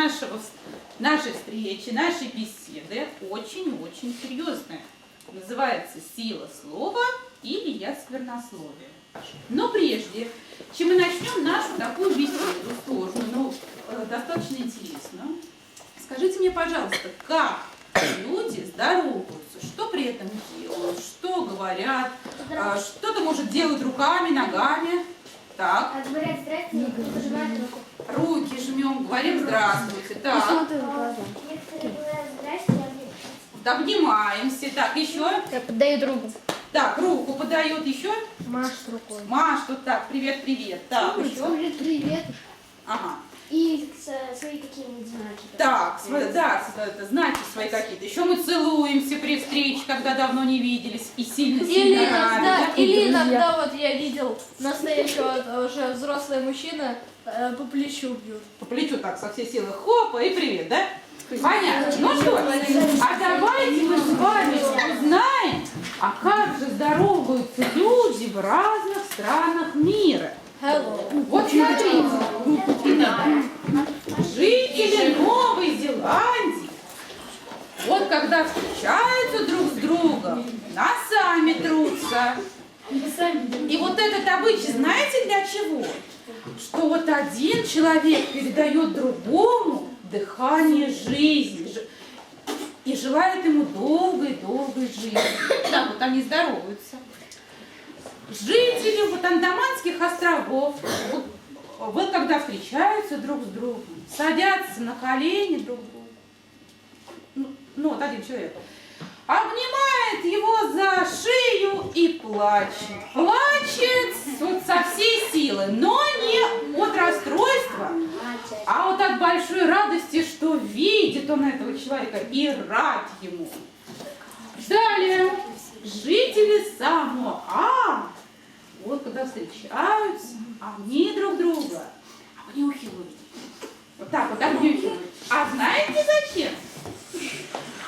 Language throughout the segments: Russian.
нашего, нашей встречи, нашей беседы очень-очень серьезная. Называется «Сила слова» или «Я сквернословие». Но прежде, чем мы начнем нашу такую беседу сложную, но э, достаточно интересную, скажите мне, пожалуйста, как люди здороваются, что при этом делают, что говорят, а, что-то может делать руками, ногами. Так, А руку. руки жмем, говорим здравствуйте. Так, говорят, здрасте, обнимаемся. Так, еще. Я подаю другу. Так, руку подает еще. Маш рукой. Маш, тут так, привет, привет. Так, еще. Говорит привет. Ага. И с- свои какие-нибудь знаки. Так, см- да, с- это, знаки свои какие-то. Еще мы целуемся при встрече, когда давно не виделись и сильно-сильно Или рады, иногда, да? или иногда вот я видел настоящего вот уже взрослый мужчина э, по плечу бьют. По плечу так со всей силы хопа и привет, да? Понятно. Ну что, а давайте мы с вами узнаем, а как же здороваются люди в разных странах мира. Hello. Вот смотрите. Жители Новой Зеландии, вот когда встречаются друг с другом, носами трутся. И вот этот обычай, знаете для чего? Что вот один человек передает другому дыхание жизни и желает ему долгой-долгой жизни. Так вот они здороваются. Жители Андаманских островов, вот, когда встречаются друг с другом, садятся на колени друг другу, ну, ну вот один человек, обнимает его за шею и плачет. Плачет вот со всей силы, но не от расстройства, а вот от большой радости, что видит он этого человека и рад ему. Далее, жители Самоа, вот когда встречаются, они друг друга обнюхивают. Вот так вот обнюхивают. А знаете зачем?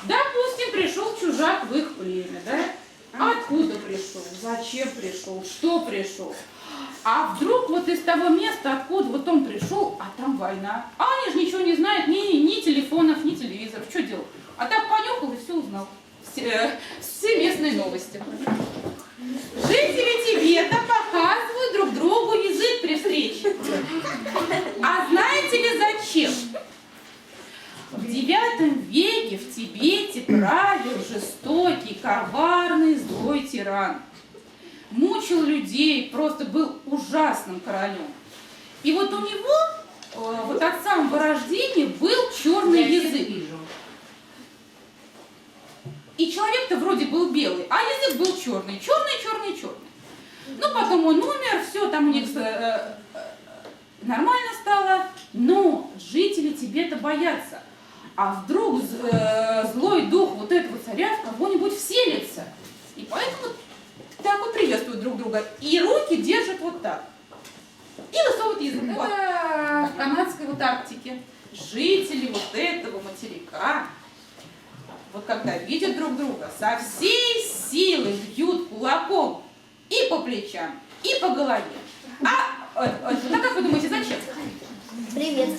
Допустим, пришел чужак в их племя, да? Откуда пришел? Зачем пришел? Что пришел? А вдруг вот из того места, откуда вот он пришел, а там война. А они же ничего не знают, ни, ни телефонов, ни телевизоров. Что делать? А так понюхал и все узнал. Все, э, все местные новости. Жители Тибета показывают друг другу язык при встрече. А знаете ли зачем? В девятом веке в Тибете правил жестокий, коварный, злой тиран. Мучил людей, просто был ужасным королем. И вот у него, э, вот от самого рождения, был черный язык. И человек-то вроде был белый, а язык был черный. Черный, черный, черный. Ну, потом он умер, все там у них э, э, нормально стало, но жители Тибета боятся. А вдруг э, злой дух вот этого царя в кого-нибудь вселится. И поэтому так вот приветствуют друг друга. И руки держат вот так. И высовывают язык. Это в канадской вот Арктике. Жители вот этого материка, вот когда видят друг друга, со всей силы бьют кулаком и по плечам, и по голове. А, э, ну как вы думаете, зачем? Привет.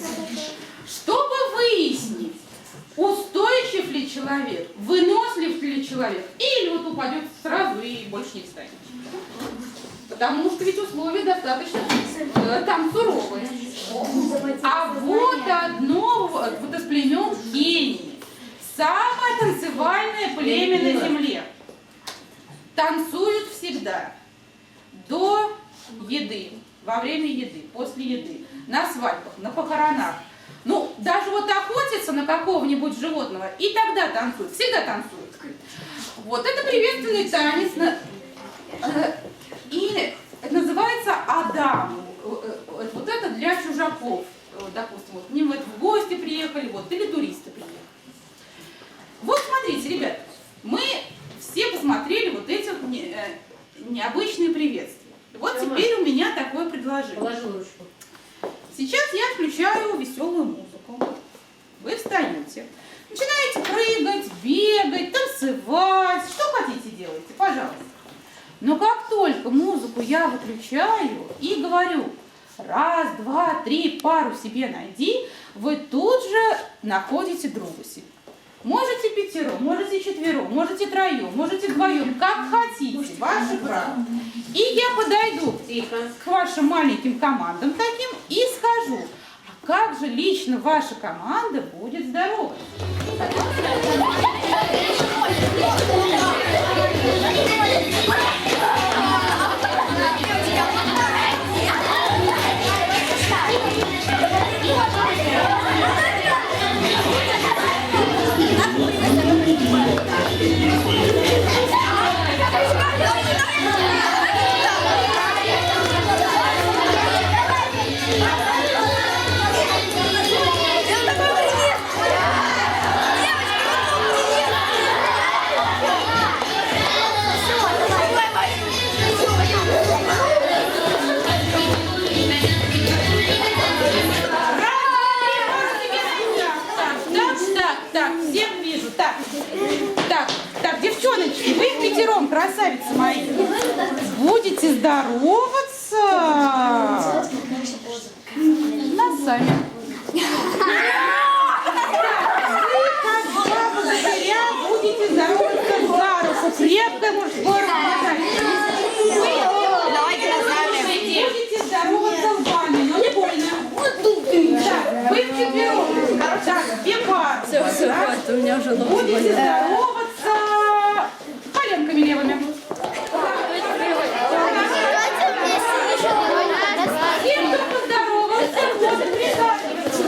Чтобы выяснить, устойчив ли человек, вынослив ли человек, или вот упадет сразу и больше не встанет. Потому что ведь условия достаточно э, там суровые. А вот одно вот из племен Кении, самое танцевальное племя на земле, танцуют всегда до еды, во время еды, после еды, на свадьбах, на похоронах. Ну, даже вот охотятся на какого-нибудь животного, и тогда танцуют, всегда танцуют. Вот это приветственный танец. на- э, И это называется Адам. Э, э, Вот это для чужаков. Э, Допустим, вот к ним в гости приехали, вот, или туристы приехали. Вот смотрите, ребят, мы все посмотрели вот эти вот не- э, необычные приветствия. Вот теперь у меня такое предложение. Положи ручку. Сейчас я включаю веселую музыку. Вы встаете. Начинаете прыгать, бегать, танцевать. Что хотите делайте, пожалуйста. Но как только музыку я выключаю и говорю, раз, два, три, пару себе найди, вы тут же находите друга себе. Можете пятером, можете четвером, можете троем, можете вдвоем, как хотите, ваше право. И я подойду к вашим маленьким командам таким и скажу, а как же лично ваша команда будет здорова? Всех вижу. Так, так, так, девчоночки, вы пятером, красавицы мои, будете здороваться носами. Вы, как два будете здороваться за руку. Крепкое мужское рукопожатие. Давайте носами. Будете здороваться лбами, но не больно. Так, вы вчетвером. Так, две Да? хватит, у меня уже нос Будете болит. здороваться коленками левыми. Те, кто поздоровался, вот присаживайтесь.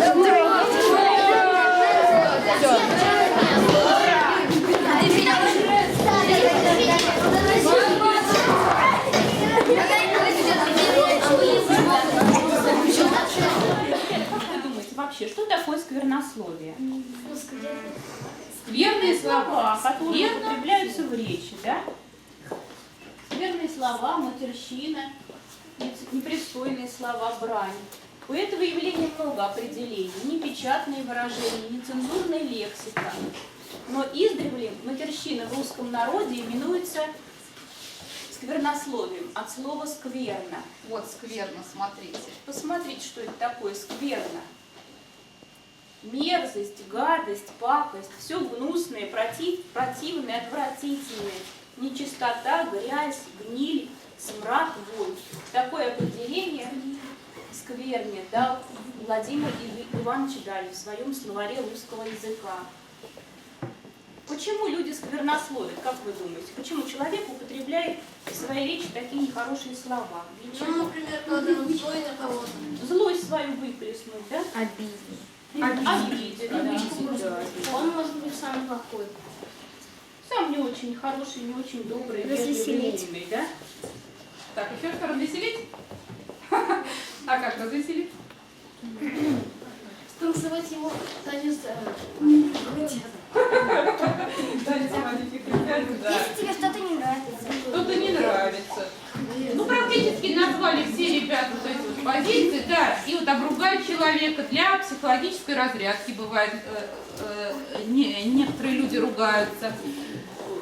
Как вы думаете, вообще, что такое сквернословие? Скверные слова, которые Скверно. употребляются в речи, да? Скверные слова, матерщина, непристойные слова, брань. У этого явления много определений. Непечатные выражения, нецензурная лексика. Но издревле матерщина в русском народе именуется сквернословием от слова «скверно». Вот скверно, смотрите. Посмотрите, что это такое скверно. Мерзость, гадость, пакость, все гнусное, против, противное, отвратительное. Нечистота, грязь, гниль, смрад, вонь. Такое определение скверне дал Владимир Ив- Иванович Даль в своем словаре русского языка. Почему люди сквернословят, как вы думаете? Почему человек употребляет в своей речи такие нехорошие слова? Для чего? Ну, например, когда он злой на кого-то. злость свою выплеснуть, да? Обидеть. Обидеть, да. Он может быть самый плохой. Сам не очень хороший, не очень добрый, умный, да? Так, еще что, развеселить? А как развеселить? Станцевать его танец. Если тебе что-то не нравится. Что-то не нравится. Ну, практически назвали все ребята вот эти вот позиции, да, и вот обругать человека для психологической разрядки бывает, э, э, не- некоторые люди ругаются.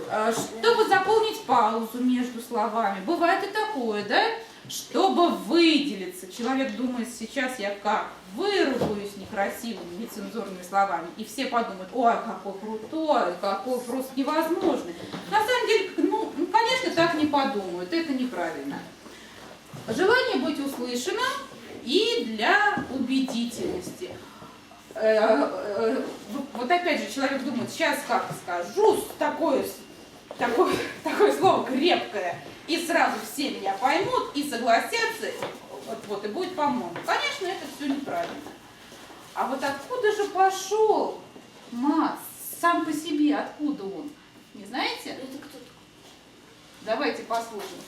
Э, Чтобы заполнить паузу между словами, бывает и такое, да, чтобы выделиться. Человек думает, сейчас я как выругаюсь некрасивыми, нецензурными словами, и все подумают, ой, какой крутой, какой просто невозможный. На самом деле, ну, ну, конечно, так не подумают, это неправильно. Желание быть услышанным и для убедительности. Э, э, Вот опять же, человек думает, сейчас как скажу такое, такое, такое слово крепкое, и сразу все меня поймут и согласятся, вот, вот и будет по-моему. Конечно, это все неправильно. А вот откуда же пошел мат сам по себе, откуда он? Не знаете? Это кто Давайте послушаем.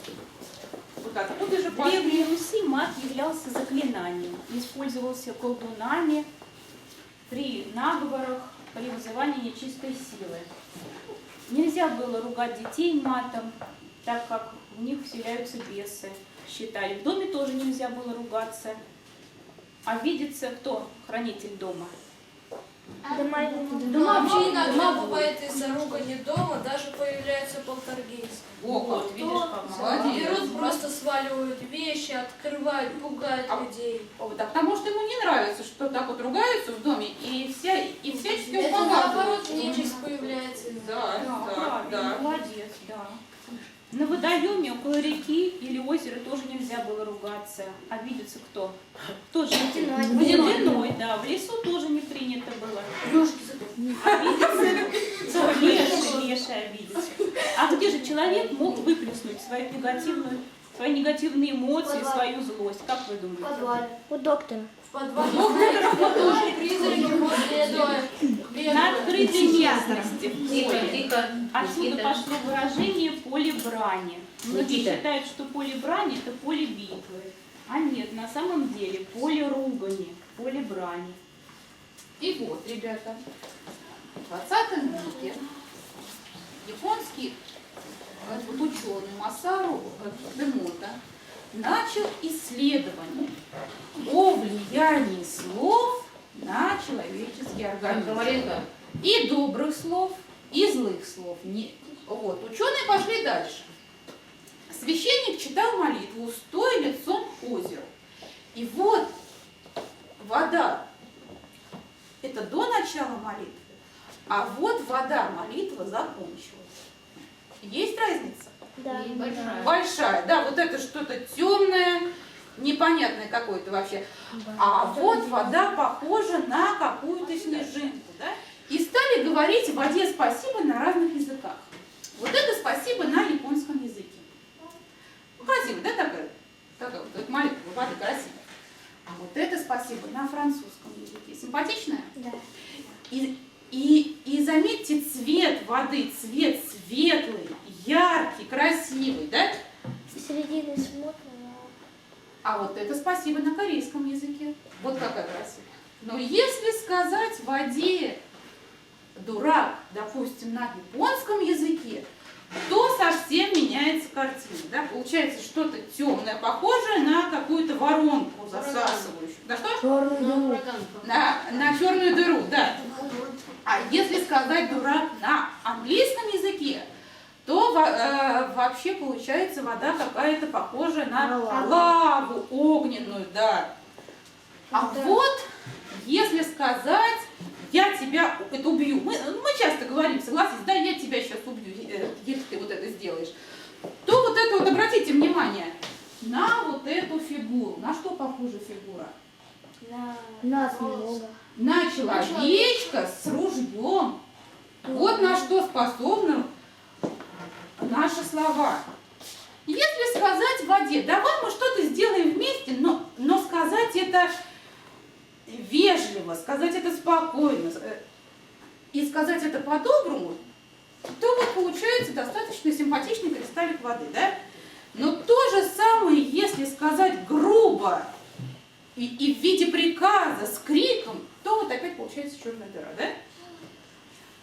Вот откуда же В пошли? Древней Руси мат являлся заклинанием, использовался колдунами при наговорах, при вызывании нечистой силы. Нельзя было ругать детей матом, так как в них вселяются бесы, считали. В доме тоже нельзя было ругаться. А видится кто хранитель дома? Вообще иногда бывает из-за ругани дома, даже появляется полтергейст. О, как, видишь, молодец. Берут, просто сваливают вещи, открывают, пугают А- людей. О, да потому что ему не нравится, что так вот ругаются в доме, и, вся, и всячески Это наоборот нечисть появляется. Да, Да, да, правильно, да. молодец, да. На водоеме около реки или озера тоже нельзя было ругаться. Обидится кто? Кто же? Водяной. Водяной, да. В лесу тоже не принято было. Обидится. Леший, леший обидится. А где же человек мог выплеснуть свою негативную, свои негативные эмоции, свою злость? Как вы В думаете? подвале. У доктора. В подвале тоже призраки после этого На открытой местности. в Тихо, поле. тихо. Отсюда пошло выражение поле брани. Многие Никита. считают, что поле брани это поле битвы. А нет, на самом деле поле ругани, поле брани. И вот, ребята, в 20 веке японский э, вот ученый Масару Демота начал исследование о влиянии слов на человеческий организм. И добрых слов, и злых слов. Вот. Ученые пошли дальше. Священник читал молитву, стоя лицом к озеру. И вот вода, это до начала молитвы, а вот вода, молитва закончилась. Есть разница? Да. Большая. Большая, да, вот это что-то темное, непонятное какое-то вообще. А вот вода похожа на какую-то снежинку, да? И стали говорить в воде спасибо на разных языках. Вот это спасибо на японском языке. Ну, Красиво, да, такая? Такая вот молитва воды красивая. А вот это спасибо на французском языке. Симпатичная? Да. И, и, и заметьте цвет воды, цвет светлый, яркий, красивый, да? Середины смотрим. А вот это спасибо на корейском языке. Вот какая красивая. Но если сказать воде дурак, допустим, на японском языке, то совсем меняется картина. Да? Получается что-то темное, похожее на какую-то воронку засасывающую. Да что? Ну, дым. ураган. На, на черную дыру, да. А если сказать дурак на английском языке, то э, вообще получается вода какая-то похожая на На лаву. лаву огненную, да. А вот если сказать, я тебя это убью, мы, мы часто говорим, согласитесь, да, я тебя сейчас убью, э, если ты вот это сделаешь, то вот это вот обратите внимание на вот эту фигуру. На что похожа фигура? Нас много. на человечка с ружьем. Вот на что способны наши слова. Если сказать в воде, давай мы что-то сделаем вместе, но, но сказать это вежливо, сказать это спокойно э, и сказать это по-доброму, то вот получается достаточно симпатичный кристаллик воды, да? Но то же самое, если сказать грубо и, и в виде приказа с криком, то вот опять получается черная дыра, да?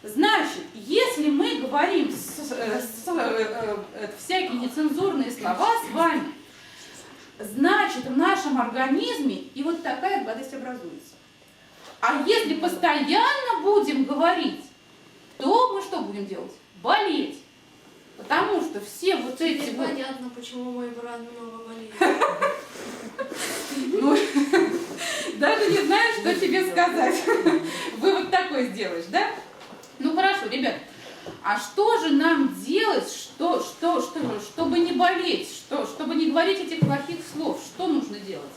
Значит, если мы говорим с- с- э, э, всякие нецензурные слова с вами, значит в нашем организме и вот такая гадость образуется. А если постоянно будем говорить, то мы что будем делать? Болеть. Потому что все вот эти Теперь вот понятно, почему мой брат много болеет. Ну, даже не знаю, что тебе сказать. Вывод такой сделаешь, да? Ну хорошо, ребят. А что же нам делать, что, что, что, чтобы не болеть, что, чтобы не говорить этих плохих слов? Что нужно делать?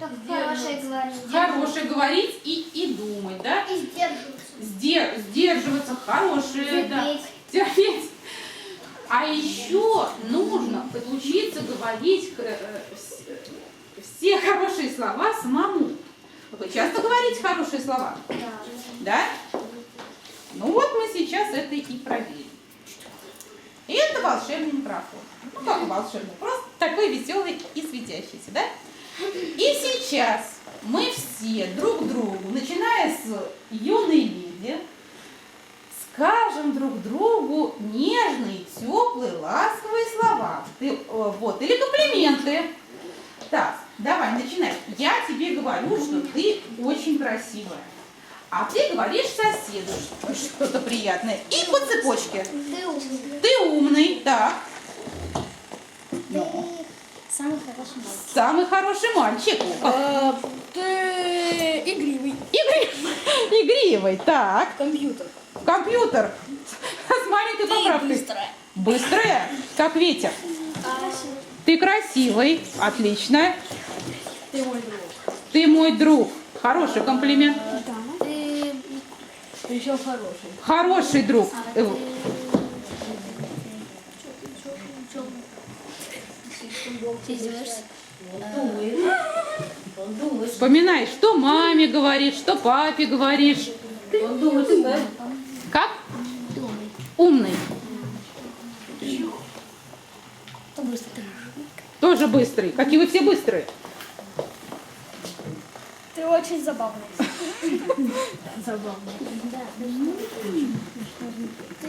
Так хорошее говорить. Хорошее говорить и, и думать, да? И сдерживаться. Сдер- сдерживаться, хорошее, да. Терпеть. терпеть. А еще нужно подучиться говорить э, все хорошие слова самому. Вы часто говорите хорошие слова? Да. Да? Ну вот мы сейчас это и проверим. И это волшебный микрофон. Ну как волшебный? Просто такой веселый и светящийся, да? И сейчас мы все друг другу, начиная с юной леди, скажем друг другу нежные, теплые, ласковые слова. Ты, э, вот, или комплименты. Так, давай, начинай. Я тебе говорю, что ты очень красивая. А ты говоришь соседу что-то приятное. И по цепочке. Ты умный. Ты умный, так. Ты самый хороший мальчик. Самый хороший мальчик. Э, Ты игривый. Игри- Игривый, так. Компьютер. Компьютер. С маленькой поправкой. быстрая. Быстрая, как ветер. Ты красивый, отлично. Ты мой друг. Ты мой друг. Хороший комплимент. Ты... Ты еще хороший. Хороший друг. Э, Ты издеваешься? Вспоминай, что маме говоришь, что папе говоришь. Как? Умный. Ты быстрый. Тоже быстрый. Какие вы все быстрые. Ты очень забавный. Ты,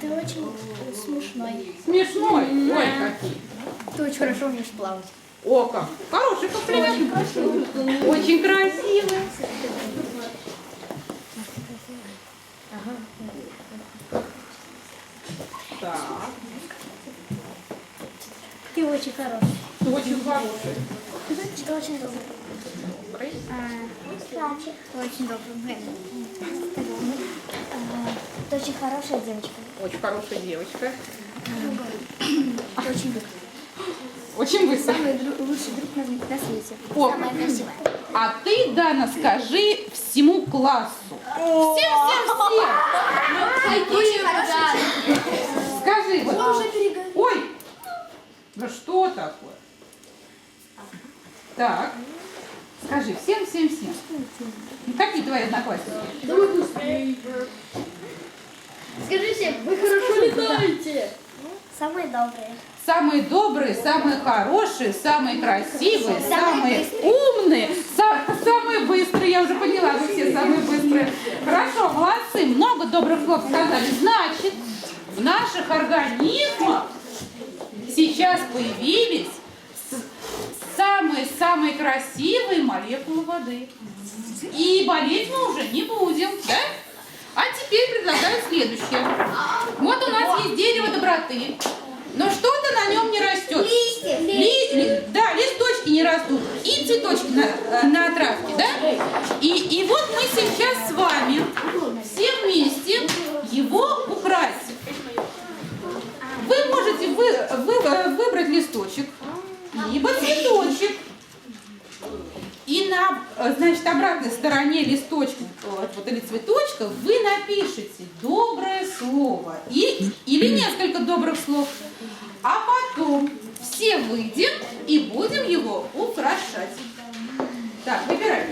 ты очень смешной. Смешной. Ой, какие. Ты очень хорошо умеешь плавать. О, как. Хороший комплимент. Очень красивый. Так. Ты очень хороший. Ты очень хороший. Ты очень добрый. А, Значит, ты очень добрый. Ты очень хорошая девочка. Очень хорошая девочка. Очень добрый. Очень быстро. Самый лучший друг на, на свете. О, Самая красивая. А ты, Дана, скажи всему классу. Всем, всем, всем. Очень хороший. Скажи. вот. Ой, да что такое? Так, скажи всем, всем, всем. Ну, Какие твои одноклассники? Скажи всем, вы хорошо летаете. Самые добрые. Самые добрые, самые хорошие, самые красивые, Самые умные, са- самые быстрые. Я уже поняла, вы все самые быстрые. Хорошо, молодцы, много добрых слов сказали. Значит, в наших организмах сейчас появились с- самые-самые красивые молекулы воды. И болеть мы уже не будем, да? А теперь предлагаю следующее. Вот у нас есть дерево доброты, но что-то на нем не растет. Листья. Ли- ли- да, листочки не растут. И цветочки на, э, на травке, да? И, и вот мы сейчас с вами все вместе его украсим. Вы можете вы, вы- э, выбрать листочек, либо цветочек. И на, э, значит, обратной стороне листочка вот, вот, или цветочка вы напишите доброе слово и, или несколько добрых слов. А потом все выйдем и будем его украшать. Так, выбирай.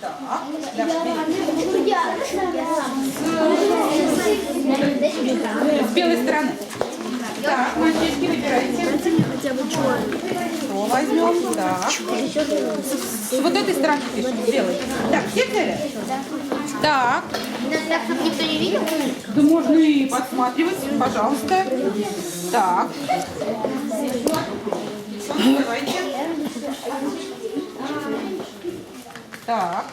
Так. Так, с белой стороны. Так, мальчишки, выбирайте. Что возьмем? Так. С вот этой стороны пишем, с белой. Так, все взяли? Так. Так, чтобы никто не видел? Да можно и подсматривать, пожалуйста. Так. Давайте. Так.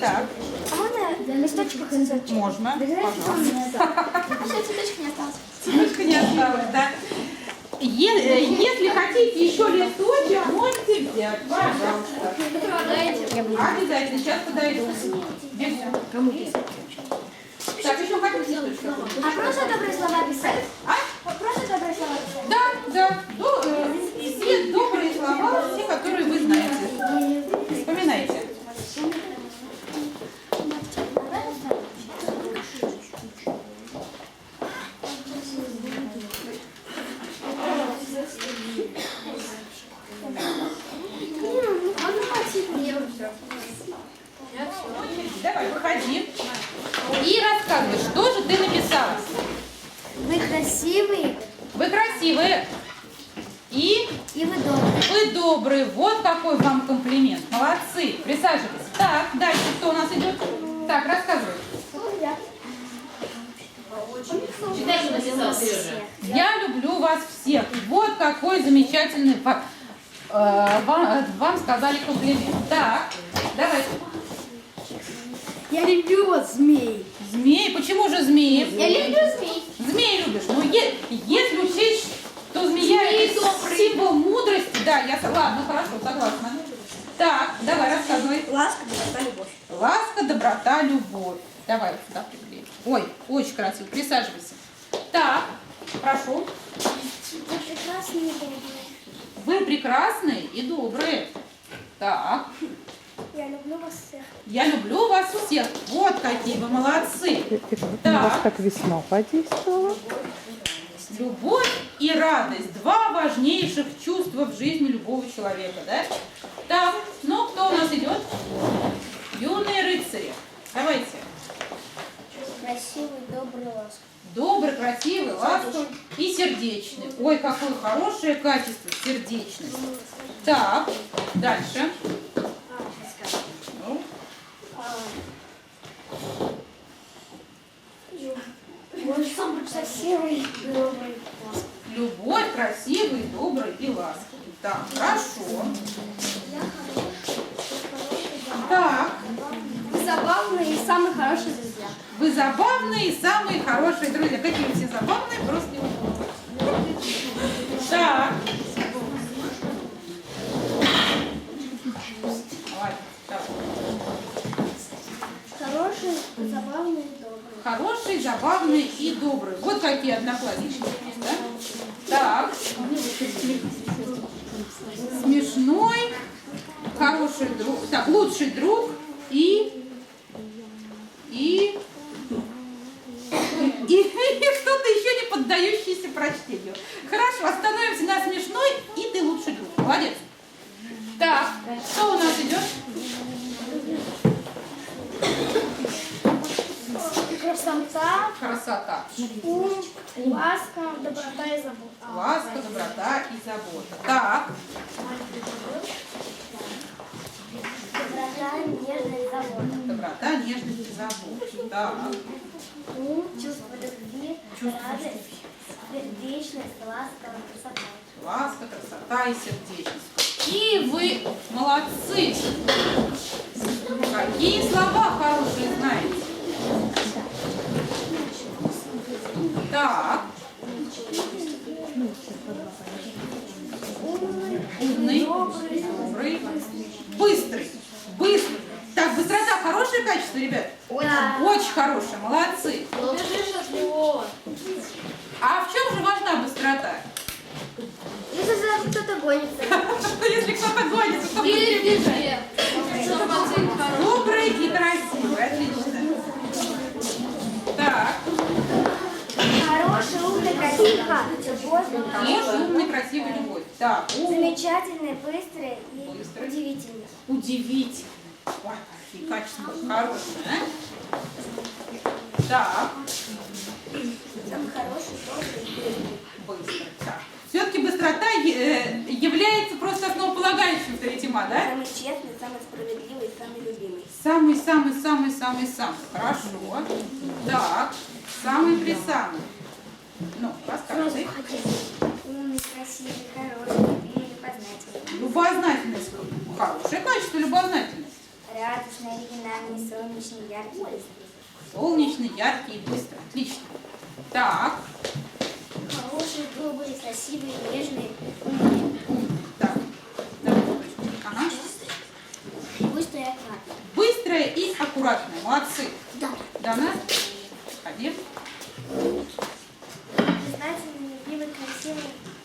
Так, А можно цветочек? можно, пожалуйста. А что, цветочек не осталось? Цветочка не осталось, да. Э, если хотите еще листочек, можете взять, пожалуйста. Обязательно, сейчас подойду. Где все? Так, еще хотите листочек? А просто добрые слова писать? А? Просто добрые слова писать? Да, да. До- э, все добрые слова, все, которые вы знаете. Вспоминайте. Давай, выходи. И рассказывай, что же ты написала. Вы красивые Вы красивые. И и вы добрые. вы добрые. Вот какой вам комплимент. Молодцы. Присаживайтесь. Так, дальше кто у нас идет? Так, рассказывай. Читай, что написал Сережа. Я люблю вас всех. Вот какой замечательный фа- э, вам, э, вам сказали комплимент. Так, давайте. Я люблю вас, змей. Змеи, почему же змеи? Я люблю змей. Змеи любишь. Ну, е- если учесть, что змея это символ мудрости, да, я с- ладно, хорошо, согласна. Так, давай, рассказывай. Ласка, доброта, любовь. Ласка, доброта, любовь. Давай вот сюда приклеим. Ой, очень красиво. Присаживайся. Так, прошу. И добрые. Вы прекрасные и добрые. Так, Я люблю вас всех. я люблю вас всех. Вот какие вы молодцы. На вас Так, как весна подействовала. любовь и радость. Два важнейших чувства в жизни любого человека, да? Так, ну кто у нас идет? Юные рыцари. Давайте. Красивый, добрый, ласковый. Добрый, красивый, ласковый и сердечный. Ой, какое хорошее качество, сердечность. Так, дальше. Ну, Он самый красивый, добрый, любовь, красивый, добрый и ласковый. Так, хорошо. Так, Забавный и самый хороший друзья. вы забавные и самые хорошие друзья. Какие вы все забавные, просто не могу. Так. Хороший, забавный и добрый. Хороший, забавный и добрый. Вот какие одноклассники да? Так. Смешной, хороший друг, так, лучший друг. И... И, и что-то еще не поддающееся прочтению. Хорошо, остановимся на смешной, и ты лучший друг. Молодец. Так, что у нас идет? Красота, Красота. ум, ласка, доброта и забота. Ласка, доброта и забота. Так, Доброта, нежность, забота. доброта, нежность и забота. Так, Ум, чувство любви, радость, сердечность, ласка, красота. ласка, красота и сердечность. И вы молодцы. Какие слова хорошие знаете? Так. Умный, добрый, быстрый, быстрый. Так, быстрота хорошее качество, ребят? Очень хорошее, молодцы. А в чем же важна быстрота? Если за кто-то гонится. Если кто-то гонится, то Или хороший. Добрый и красивый, отлично. Так, Хороший, умный, красивый, хороший, умный, красивый, любовь. Так, ум, Замечательный, быстрый и Быстрый. удивительный. удивительный. Ой, какие качества хорошие, а? Так, Самый хороший, добрый быстрый. быстро. Так. Все-таки быстрота э, является просто основополагающим среди тема, да? Самый честный, самый справедливый, самый любимый. Самый-самый-самый-самый-самый. Хорошо. Так, самый-присамый. Ну, рассказывай. Умный, красивый, хороший и любознательный. Любознательность. Хорошее качество, любознательность. Радостный, оригинальный, солнечный, яркий, быстрый. Солнечный, яркий и быстрый. Отлично. Так, Хороший, добрый, красивый, нежный, так. Давай, дочка. Ага. быстрый и аккуратный. Быстрая и аккуратная. Молодцы. Да. Дана, ходи. Признательный, любимый, красивый,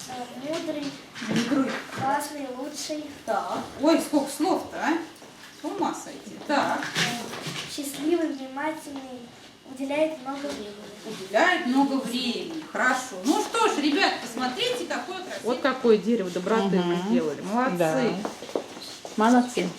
э, мудрый, Мудрый. классный, лучший, Так. Ой, сколько слов-то, а? С ума сойти. Так. счастливый, внимательный, уделяет много времени. Уделяет много времени. Хорошо. Ну что ж, ребят, посмотрите, какое красивое. Вот какое дерево доброты мы сделали. Молодцы. Да. Молодцы.